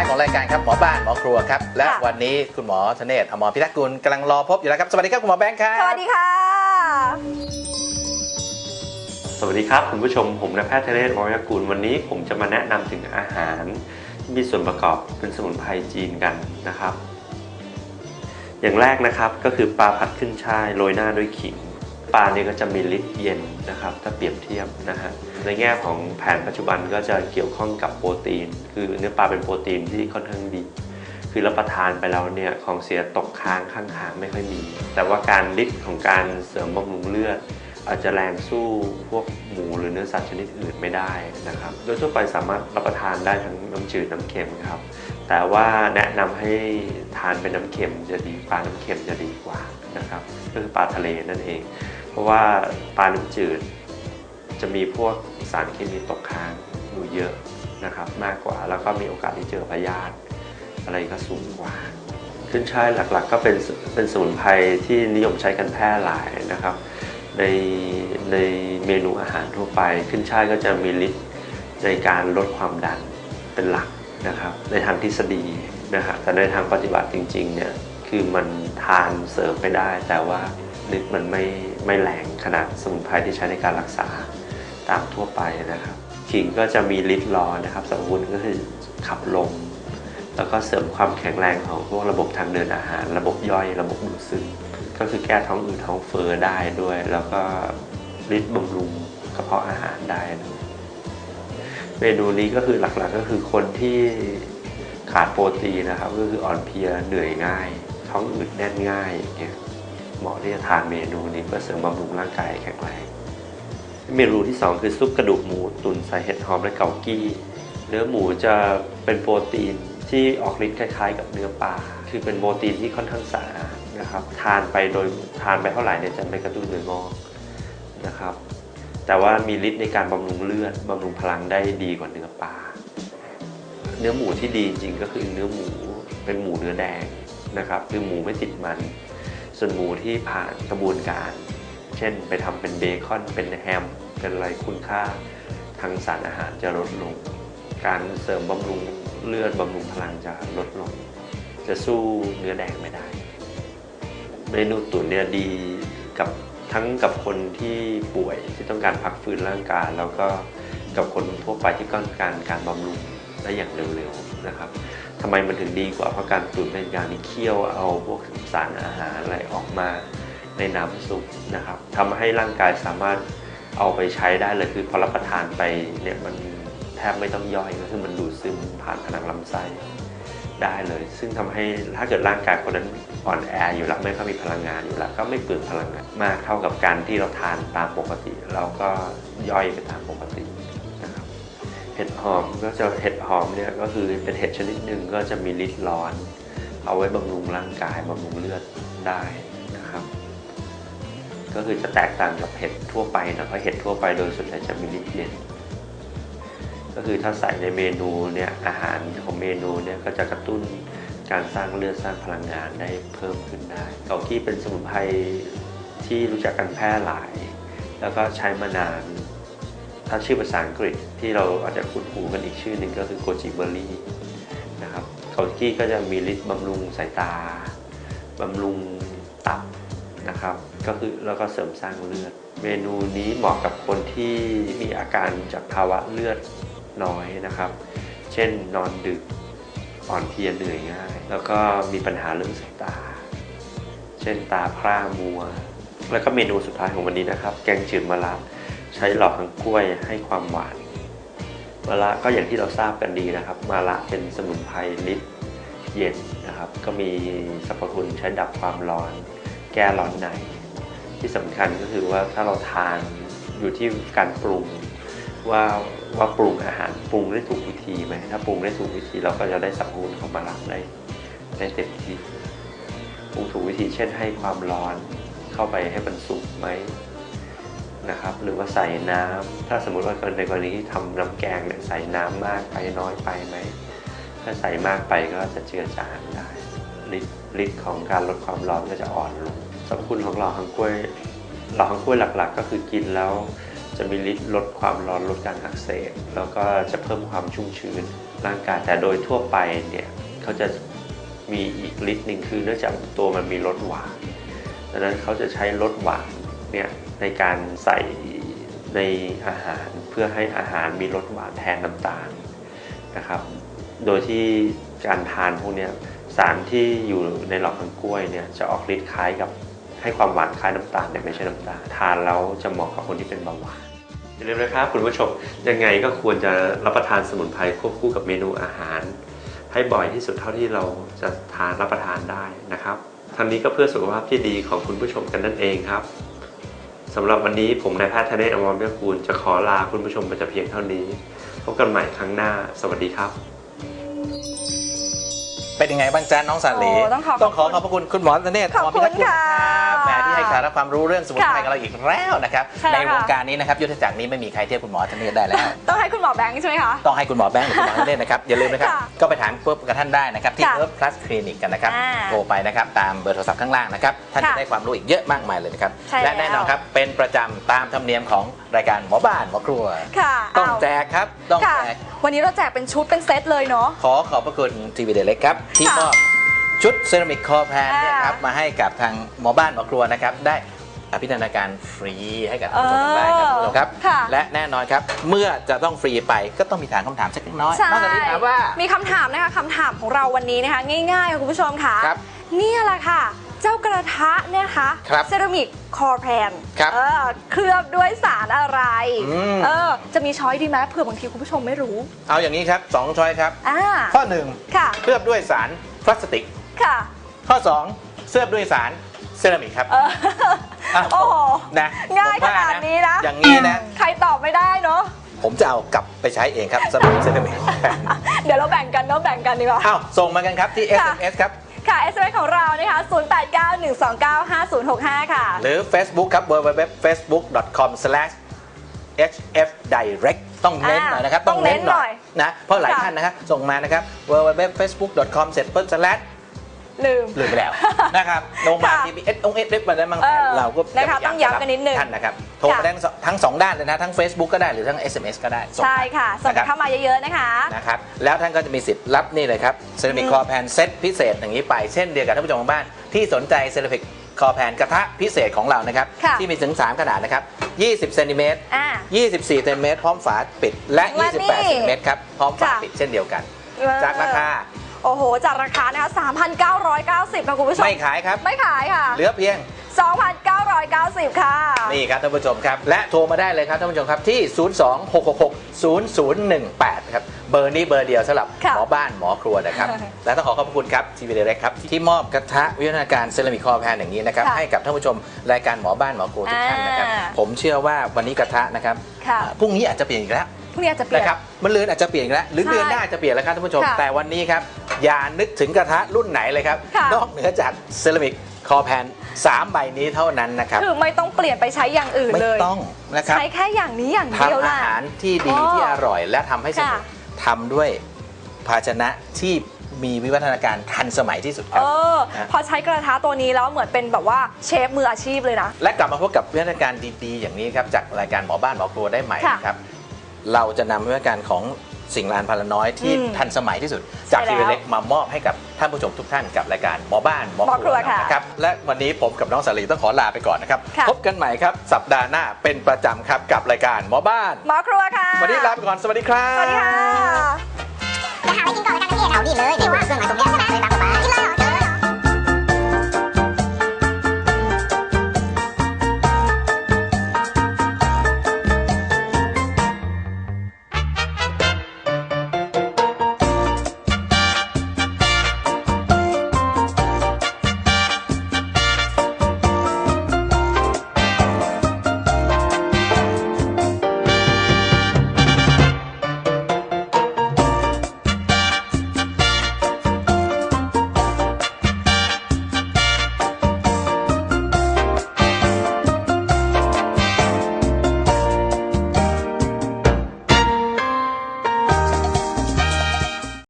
ายของรายการครับหมอบ้านหมอครัวครับ และค่ะ วันนี้คุณหมอธเนศอมรพิทักษ์กุลกำลังรอพบอยู่แล้วครับ สวัสดีครับคุณหมอแบงค์ครับ สวัสดีค่ะ สวัสดีครับ คุณผู้ชมผมนายแพทย์เทเรศวรยกูลวันนี้ผมจะมาแนะนำถึงอาหารที่มีส่วนประกอบเป็นสมุนไพรจีนกันนะครับ อย่างแรกนะครับก็คือปลาผัดขึ้นช่ายโรยหน้าด้วยขิง ปลาเนี่ยก็จะมีฤทธิ์เย็นนะครับ ถ้าเปรียบเทียบนะฮะในแง่ของแผนปัจจุบันก็จะเกี่ยวข้องกับโปรตีน คือเนื้อปลาเป็นโปรตีนที่ค่อนข้างดี คือรับประทานไปแล้วเนี่ยของเสียตกค้างข้างทางไม่ค่อยมี แต่ว่าการฤทธิ์ของการเสริมบำรุงเลือดอาจจะแรงสู้พวกหมูหรือเนื้อสัตว์ชนิดอื่นไม่ได้นะครับ โดยทั่วไปสามารถรับประทานได้ทั้งน้ำจืดน้ำเค็มครับ แต่ว่าแนะนำให้ทานเป็นน้ำเค็มจะดีปลาน้ำเค็มจะดีกว่านะครับก็คือปลาทะเลนั่นเอง เพราะว่าปลาน้ำจืด จะมีพวกสารเคมีตกค้างอยู่เยอะนะครับ มากกว่าแล้วก็มีโอกาสที่เจอพยาธิอะไรก็สูงกว่า ขึ้นช่ายหลักๆ ก็เป็นเป็นสมุนไพรที่นิยมใช้กันแพร่หลายนะครับ ในในเมนูอาหารทั่วไป ขึ้นช่ายก็จะมีฤทธิ์ในการลดความดันเป็นหลักนะครับ ในทางทฤษฎีนะครับแต่ในทางปฏิบัติจริงๆเนี่ยคือมันทานเสริมไม่ได้ แต่ว่าฤทธิ์มันไม่ ไม่แรงขนาดสมุนไพรที่ใช้ในการรักษาตามทั่วไปนะครับขิงก็จะมีฤทธิ์ร้อนนะครับสรรพคุณก็คือขับลม แล้วก็เสริมความแข็งแรงของพวกระบบทางเดินอาหาร ระบบย่อยระบบดูดซึมก็คือแก้ท้องอืดท้องเฟ้อได้ด้วย แล้วก็ฤทธิ์บำรุงกระเพาะอาหารได้ด้วยเมนูนี้ก็คือหลักๆก็คือคนที่ขาดโปรตีนนะครับ ก็คืออ่อนเพลียเหนื่อยง่าย ท้องอืดแน่นง่ายอย่างเงี้ย เหมาะที่จะทานเมนูนี้เพื่อเสริมบำรุงร่างกายแข็งแรงเมนูที่สองคือซุปกระดูกหมูตุ๋นใส่เห็ดหอมและเกากี้เนื้อหมูจะเป็นโปรตีนที่ออกฤทธิ์คล้ายๆ กับเนื้อปลาคือเป็นโปรตีนที่ค่อนข้างสะอาดนะครับทานไปโดยทานไปเท่าไหร่เนี่ยจะไม่กระตุ้นเนื้องอกนะครับ แต่ว่ามีฤทธิ์ในการบำรุงเลือดบำรุงพลังได้ดีกว่าเนื้อปลาเนื้อหมูที่ดีจริงก็คือเนื้อหมูเป็นหมูเนื้อแดงนะครับ คือหมูไม่ติดมัน ส่วนหมูที่ผ่านกระบวนการ เช่นไปทำเป็นเบคอนเป็นแฮม เป็นอะไรคุณค่าทางสารอาหารจะลดลง การเสริมบำรุงเลือดบำรุงพลังจะลดลง จะสู้เนื้อแดงไม่ได้ เมนูตุ๋นเนี่ยดีกับทั้งกับคนที่ป่วยที่ต้องการพักฟื้นร่างกายแล้วก็กับคนทั่วไปที่ต้องการการบำรุง ได้อย่างเร็วๆนะครับทำไมมันถึงดีกว่าเพราะการตุ๋นเป็นการที่เคี่ยวเอาพวกสารอาหารอะไรออกมาในน้ำซุปนะครับทำให้ร่างกายสามารถเอาไปใช้ได้เลยคือพอรับประทานไปเนี่ยมันแทบไม่ต้องย่อยก็คือมันดูดซึมผ่านผนังลำไส้ได้เลย ซึ่งทำให้ถ้าเกิดร่างกายคนนั้นอ่อนแออยู่แล้วไม่ค่อยมีพลังงานอยู่แล้วก็ไม่เปลืองพลังงานมากเท่ากับการที่เราทานตามปกติเราก็ย่อยไปตามปกติ ห็ดหอมก็จะเห็ดหอมเนี่ยก็คือเป็นเห็ดชนิดหนึ่งก็จะมีฤทธิ์ร้อน เอาไว้บำรุงร่างกายบำรุงเลือดได้นะครับ ก็คือจะแตกต่างกับเห็ดทั่วไปนะเพราะเห็ดทั่วไปโดยส่วนใหญ่จะมีฤทธิ์เย็นก็คือถ้าใส่ในเมนูเนี่ยอาหารของเมนูเนี่ยก็จะกระตุ้นการสร้างเลือดสร้างพลังงานได้เพิ่มขึ้นได้เกากี้เป็นสมุนไพรที่รู้จักกันแพร่หลาย แล้วก็ใช้มานาน ถ้าชื่อภาษาอังกฤษที่เราอาจจะคุ้นหูกันอีกชื่อหนึ่งก็คือโกจิเบอร์รี่นะครับเกากี้ก็จะมีฤทธิ์บำรุงสายตาบำรุงตับนะครับ ก็คือแล้วก็เสริมสร้างเลือด เมนูนี้เหมาะกับคนที่มีอาการจากภาวะเลือดน้อยนะครับ เช่นนอนดึกอ่อนเพลียเหนื่อยง่าย แล้วก็มีปัญหาเรื่องสายตา เช่นตาพร่ามัว แล้วก็เมนูสุดท้ายของวันนี้นะครับ แกงจืดมะระ ช้หลอกทางกล้วยให้ความหวานมะระก็อย่างที่เราทราบกันดีนะครับมะระเป็นสมุนไพรลิตเย็นนะครับ ก็มีสรรพคุณใช้ดับความร้อน แก้ร้อนในที่สำคัญก็คือว่าถ้าเราทานอยู่ที่การปรุงว่าว่าปรุงอาหารปรุงได้ถูกวิธีไหมถ้าปรุงได้ถูกวิธีเราก็จะได้สรรพคุณของมะระได้ได้เต็มที่ปรุงถูกวิธีเช่นให้ความร้อนเข้าไปให้มันสุกไหม นะครับหรือว่าใส่น้ำถ้าสมมติว่าในกรณีที่ทำน้ำแกงเนี่ยใส่น้ำมากไปน้อยไปไหมถ้าใส่มากไปก็จะเจือจางได้ฤทธิ์ของการลดความร้อนก็จะอ่อนลงสรรพคุณของหล่อฮังกล้วยหล่อฮังกล้วยหลักๆ ก็คือกินแล้วจะมีฤทธิ์ลดความร้อนลดการอักเสบแล้วก็จะเพิ่มความชุ่มชื้นร่างกายแต่โดยทั่วไปเนี่ยเขาจะมีอีกฤทธิ์หนึ่งคือเนื่องจากตัวมันมีรสหวานดังนั้นเขาจะใช้รสหวาน เนี่ยในการใส่ในอาหารเพื่อให้อาหารมีรสหวานแทนน้ำตาลนะครับ โดยที่การทานพวกนี้สารที่อยู่ในหลอดมันกล้วยเนี่ยจะออกฤทธิ์คล้ายกับให้ความหวานคล้ายน้ำตาลแต่ไม่ใช่น้ำตาลทานแล้วจะเหมาะกับคนที่เป็นเบาหวานอย่าลืมนะครับคุณผู้ชมยังไงก็ควรจะรับประทานสมุนไพรควบคู่กับเมนูอาหาร ให้บ่อยที่สุดเท่าที่เราจะทานรับประทานได้นะครับทั้งนี้ก็เพื่อสุขภาพที่ดีของคุณผู้ชมกันนั่นเองครับ สำหรับวันนี้ผมนายแพทย์ธเนศอมรเบี้ยกูลจะขอลาคุณผู้ชมไปแต่เพียงเท่านี้ พบกันใหม่ครั้งหน้า สวัสดีครับ เป็นยังไงบ้างจ๊ะน้องสาลีโอ้ต้องขอต้องขอขอบพระคุณคุณหมอธเนศขอบคุณหมพิทักษ์กุลค่ะรับแหมที่ ให้สาระความรู้เรื่องสมุนไพรค่ะกับเราอีกแล้วนะครับใช่แล้วในวงการนี้นะครับยุทธจักรนี้ไม่มีใครเทียบคุณหมอธเนศได้แล้ว ต้องให้คุณหมอแบงค์ใช่ไหมคะ ต้องให้คุณหมอแบงค์หรือคุณหมอธเนศนะครับ อย่าลืมนะครับ ค่ะก็ไปถามปุ๊บกับท่านได้นะครับ ที่ค่ะ Earth Plus Clinic กันนะครับอ่าโทรไปนะครับ ตามเบอร์โทรศัพท์ข้างล่างนะครับ ท่านจะค่ะได้ความรู้อีกเยอะมากมายเลยนะครับ ใช่และแล้วแน่นอนครับเป็นประจำตามธรรมเนียมของรายการหมอบ้านหมอครัว ค่ะต้องเาแจกครับต้องค่ะ แจก วันนี้เราแจกเป็นชุดเป็นเซตเลยเนาะ ขอขอบพระคุณทีวีเดเล็กครับ ที่ค่ะ มอบ ชุดเซรามิกคอแพนเนี่ยครับอ่ามมาให้กับทางหมอบ้านหมอครัวนะครับได้อภินันทนาการฟรีให้กับท่านผู้ชมทางบ้านครับเออคุณผู้ชมครับ ค่ะ และแน่นอนครับเมื่อจะต้องฟรีไปก็ต้องมีถามคำถามสักเล็กน้อยใช่นอกจากนี้ถามว่ามีคำถามนะคะคำถามของเราวันนี้นะคะ ง่ายๆค่ะคุณผู้ชมค่ะครับเนี่ยแหละค่ะ เจ้ากระทะเนี่ยนะคะครับเซรามิกคอแพนครับเออเคลือบด้วยสารอะไร อืม เออ จะมีช้อยดีไหมเผื่อบางทีคุณผู้ชมไม่รู้เอาอย่างนี้ครับสองช้อยครับ อ่าข้อหนึ่งค่ะ เคลือบด้วยสารพลาสติก ค่ะ ข้อสองเคลือบด้วยสารเซรามิกครับเอออะโอ้โหนะง่ายผมขว่นาดนี้นะ อย่างนี้นะ ใครตอบไม่ได้เนาะผมจะเอากลับไปใช้เองครับสำหรับเซรามิกเดี๋ยวเราแบ่งกันเนาะแบ่งกันดีกว่าอ้าวส่งมากันครับที่ค่ะ SMS ครับค่ะ SMS ของเรานะคะ 0891295065 ค่ะ หรือ Facebook ครับ www.facebook.com/hfdirect ต้องเน้นหน่อยนะครับอ่าต้องเน้นหน่อยนะ เพราะหลายค่ะท่านนะครับ ส่งมานะครับ www.facebook.com เสร็จปุ๊บ slash ลืม ลืมไปแล้ว นะครับลงมาค่ะที่ s องเอสเล็บมาได้มั้งเออเราก็นะคะพยายามต้องย้ำกันนิดนึงท่านนะครับโทรมาค่ะ ได้ทั้งสองทั้งสองด้านเลยนะ ทั้ง Facebook ก็ได้หรือทั้ง SMS ก็ได้ส่งใช่มาค่ะ ส่งนะครับเข้ามาเยอะๆนะคะ นะครับแล้วท่านก็จะมีสิทธิ์รับนี่เลยครับเซรามิกอืมคอแพนเซตพิเศษอย่างนี้ไปเช่นเดียวกับท่านผู้ชมทางบ้านที่สนใจเซรามิกคอแพนกระทะพิเศษของเรานะครับค่ะ ที่มีถึง3ขนาดนะครับ20เซนติเมตร อ่า 24เซนติเมตรพร้อมฝาปิดและ และนี่28เซนติเมตรครับพร้อมฝาค่ะ ปิดเช่นเดียวกัน จากราคา โอ้โห จากราคานะคะ3,990ค่ะคุณผู้ชม ไม่ขายครับ ไม่ขายค่ะ เหลือเพียง 2,990 ค่ะ นี่ครับท่านผู้ชมครับ และโทรมาได้เลยครับท่านผู้ชมครับที่ 026660018 ครับ เบอร์นี้เบอร์เดียวสำหรับค่ะหมอบ้านหมอครัวนะครับ และต้องขอขอบพระคุณครับทีวีเดเรกครับ ที่มอบกระทะวิทยาการเซรามิกคอแพนอย่างนี้นะครับค่ะให้กับท่านผู้ชมรายการหมอบ้านหมอครัวทุกท่านนะครับอ่าผมเชื่อว่าวันนี้กระทะนะครับค่ะอ่าพรุ่งนี้อาจจะเปลี่ยนอีกแล้วพรุ่งนี้อาจจะเปลี่ยนนะครับมันเลือนอาจจะเปลี่ยนอีกแล้ว หรือใช่เดือนหน้าอาจจะเปลี่ยนแล้วครับท่านผู้ชมค่ะแต่วันนี้ครับ อย่านึกถึงกระทะรุ่นไหนเลยครับ ค่ะ นอกเหนือจากเซรามิกคอแพนสามใบนี้เท่านั้นนะครับคือไม่ต้องเปลี่ยนไปใช้อย่างอื่นไม่เลย ต้องนะครับ ใช้แค่อย่างนี้อย่างเดียวทำอาล่ะ หารที่ดีอ๋อที่อร่อยและทำให้สนุกค่ะ ทำด้วยภาชนะที่มีวิวัฒนาการทันสมัยที่สุดคเอรับ อ นะ พอใช้กระทะตัวนี้แล้วเหมือนเป็นแบบว่าเชฟมืออาชีพเลยนะ และกลับมาพบกับวิวัฒนาการดีๆ อย่างนี้ครับจากรายการหมอบ้านหมอครัวได้ใหม่ค่ะ นะครับ เราจะนำวิวัฒนาการของ สิ่งลานพาราน้อยที่อืมทันสมัยที่สุด จากใช่ทีแล้ววีเล็กมามอบให้กับท่านผู้ชมทุกท่านกับรายการหมอบ้านหมอหมอคครัรัววค่ะนะครับและวันนี้ผมกับน้องสาลีต้องขอลาไปก่อนนะครับค่ะพบกันใหม่ครับสัปดาห์หน้าเป็นประจำครับกับรายการหมอบ้านหมอครัวค่ะวันนี้ลาไปก่อนสวัสดีครับสวัสดีค่ะจะหาอะไรกินก่อนแล้วกันนะพี่เอาดีเลยเดี๋ยวว่าเครื่องมา